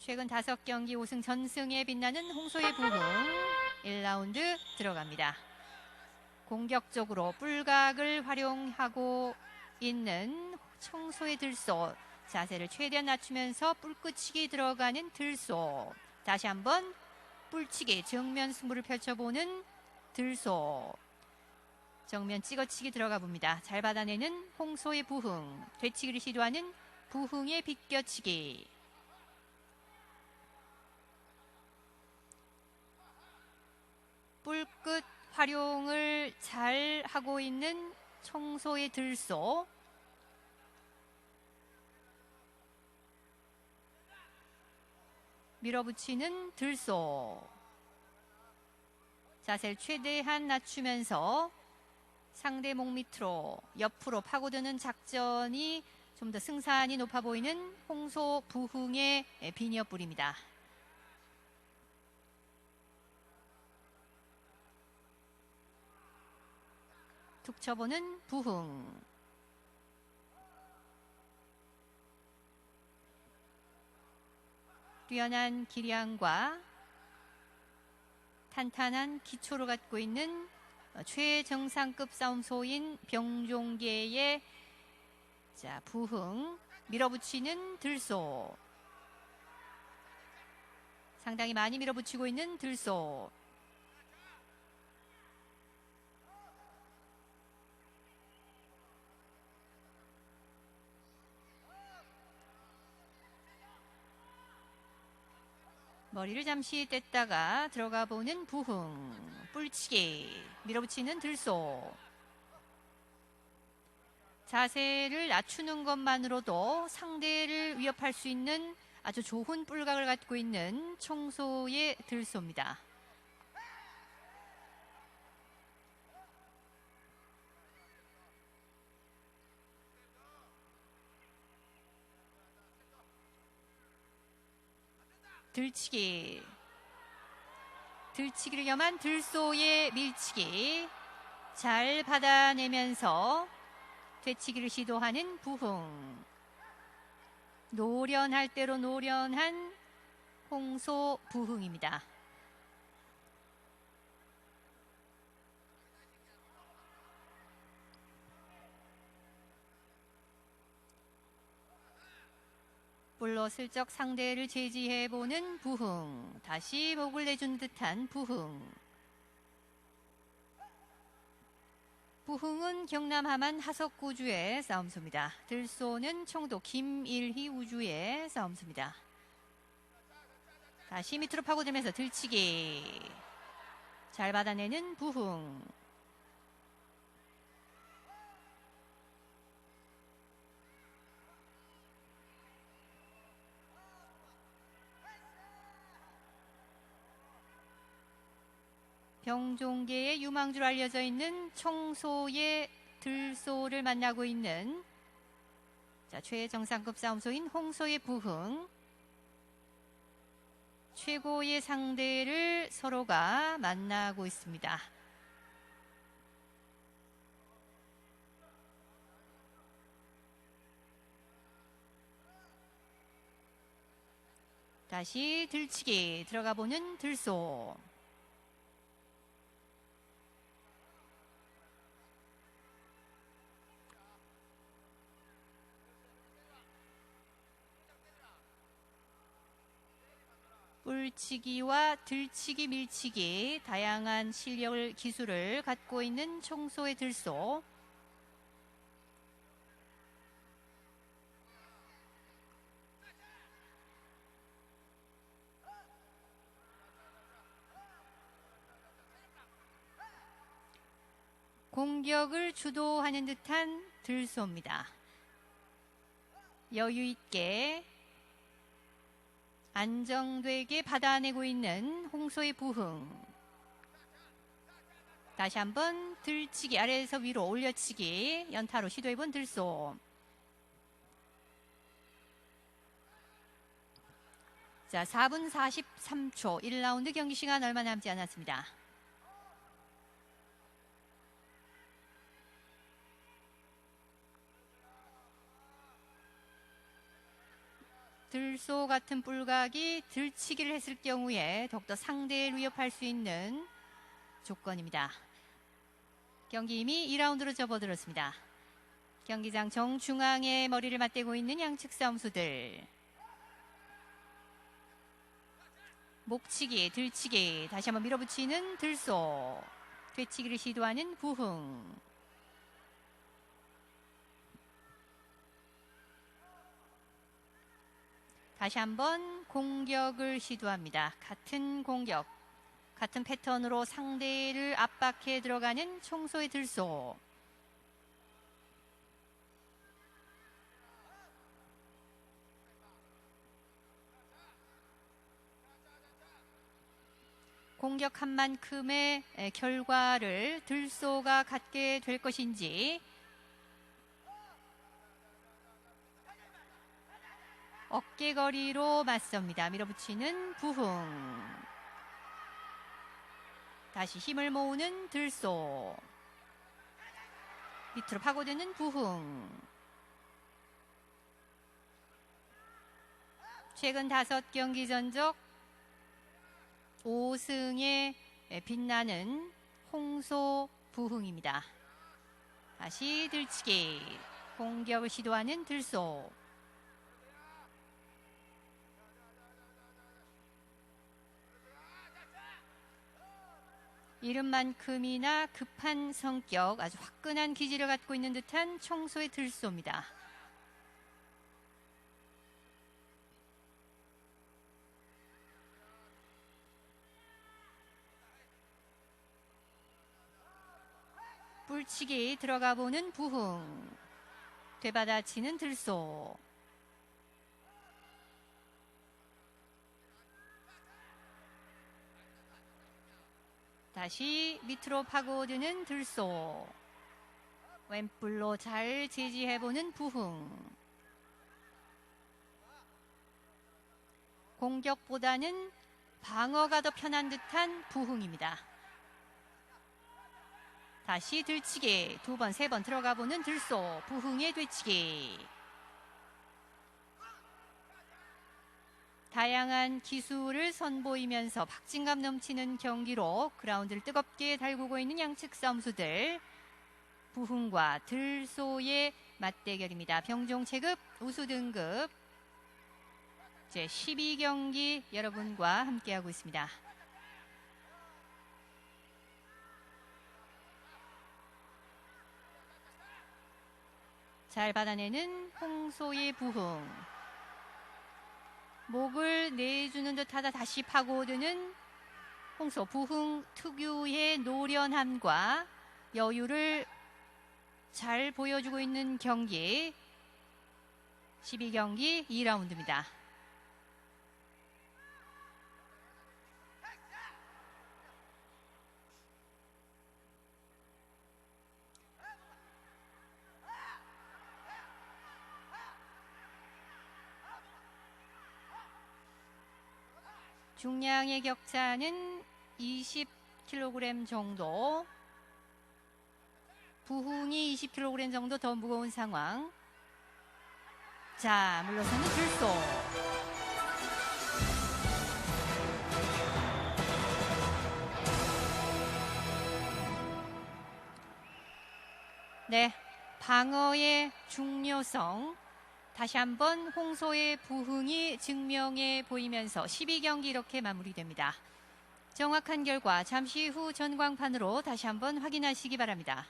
최근 다섯 경기 5승 전승에 빛나는 홍소의 부흥. 1라운드 들어갑니다. 공격적으로 뿔각을 활용하고 있는 청소의 들소. 자세를 최대한 낮추면서 뿔끝치기 들어가는 들소. 다시 한번 뿔치기 정면 승부를 펼쳐보는 들소. 정면 찍어치기 들어가 봅니다. 잘 받아내는 홍소의 부흥. 되치기를 시도하는 부흥의 비껴치기 뿔끝 활용을 잘 하고 있는 청소의 들소 밀어붙이는 들소 자세를 최대한 낮추면서 상대 목 밑으로 옆으로 파고드는 작전이 좀 더 승산이 높아 보이는 홍소 부흥의 비니어 뿔입니다. 툭 쳐보는 부흥. 뛰어난 기량과 탄탄한 기초를 갖고 있는 최정상급 싸움소인 병종계의 자 부흥 밀어붙이는 들소 상당히 많이 밀어붙이고 있는 들소 머리를 잠시 뗐다가 들어가 보는 부흥, 뿔치기, 밀어붙이는 들소. 자세를 낮추는 것만으로도 상대를 위협할 수 있는 아주 좋은 뿔각을 갖고 있는 청소의 들소입니다. 들치기. 들치기를 겸한 들소의 밀치기. 잘 받아내면서 되치기를 시도하는 부흥. 노련할 대로 노련한 홍소 부흥입니다. 볼로 슬쩍 상대를 제지해보는 부흥. 다시 목을 내준 듯한 부흥. 부흥은 경남 하만 하석구주의 싸움소입니다. 들소는 청도 김일희 우주의 싸움소입니다. 다시 밑으로 파고들면서 들치기. 잘 받아내는 부흥. 병종계의 유망주로 알려져 있는 청소의 들소를 만나고 있는 자, 최정상급 싸움소인 홍소의 부흥 최고의 상대를 서로가 만나고 있습니다. 다시 들치기 들어가 보는 들소 뿔치기와 들치기, 밀치기 다양한 실력을 기술을 갖고 있는 청소의 들소 공격을 주도하는 듯한 들소입니다. 여유 있게 안정되게 받아내고 있는 홍소의 부흥. 다시 한번 들치기 아래에서 위로 올려치기 연타로 시도해본 들소. 자, 4분 43초 1라운드 경기 시간 얼마 남지 않았습니다. 들소 같은 뿔각이 들치기를 했을 경우에 더욱더 상대를 위협할 수 있는 조건입니다. 경기 이미 2라운드로 접어들었습니다. 경기장 정중앙에 머리를 맞대고 있는 양측 싸움수들. 목치기, 들치기, 다시 한번 밀어붙이는 들소. 되치기를 시도하는 부흥. 다시 한번 공격을 시도합니다. 같은 공격, 같은 패턴으로 상대를 압박해 들어가는 청소의 들소. 공격한 만큼의 에, 결과를 들소가 갖게 될 것인지 어깨거리로 맞섭니다. 밀어붙이는 부흥. 다시 힘을 모으는 들소. 밑으로 파고드는 부흥. 최근 다섯 경기 전적 5승에 빛나는 홍소 부흥입니다. 다시 들치기. 공격을 시도하는 들소. 이름만큼이나 급한 성격, 아주 화끈한 기질을 갖고 있는 듯한 청소의 들소입니다. 뿔치기 들어가 보는 부흥. 되받아치는 들소. 다시 밑으로 파고드는 들소. 왼뿔로 잘 제지해보는 부흥. 공격보다는 방어가 더 편한 듯한 부흥입니다. 다시 들치기 두 번, 세 번 들어가 보는 들소. 부흥의 되치기. 다양한 기술을 선보이면서 박진감 넘치는 경기로 그라운드를 뜨겁게 달구고 있는 양측 싸움수들 부흥과 들소의 맞대결입니다. 병종 체급 우수 등급 제 12경기 여러분과 함께하고 있습니다. 잘 받아내는 홍소의 부흥 목을 내주는 듯하다 다시 파고드는 홍소 부흥 특유의 노련함과 여유를 잘 보여주고 있는 경기 12경기 2라운드입니다. 중량의 격차는 20kg 정도. 부흥이 20kg 정도 더 무거운 상황. 자, 물러서는 들소. 네, 방어의 중요성. 다시 한번 홍소의 부흥이 증명해 보이면서 12경기 이렇게 마무리됩니다. 정확한 결과 잠시 후 전광판으로 다시 한번 확인하시기 바랍니다.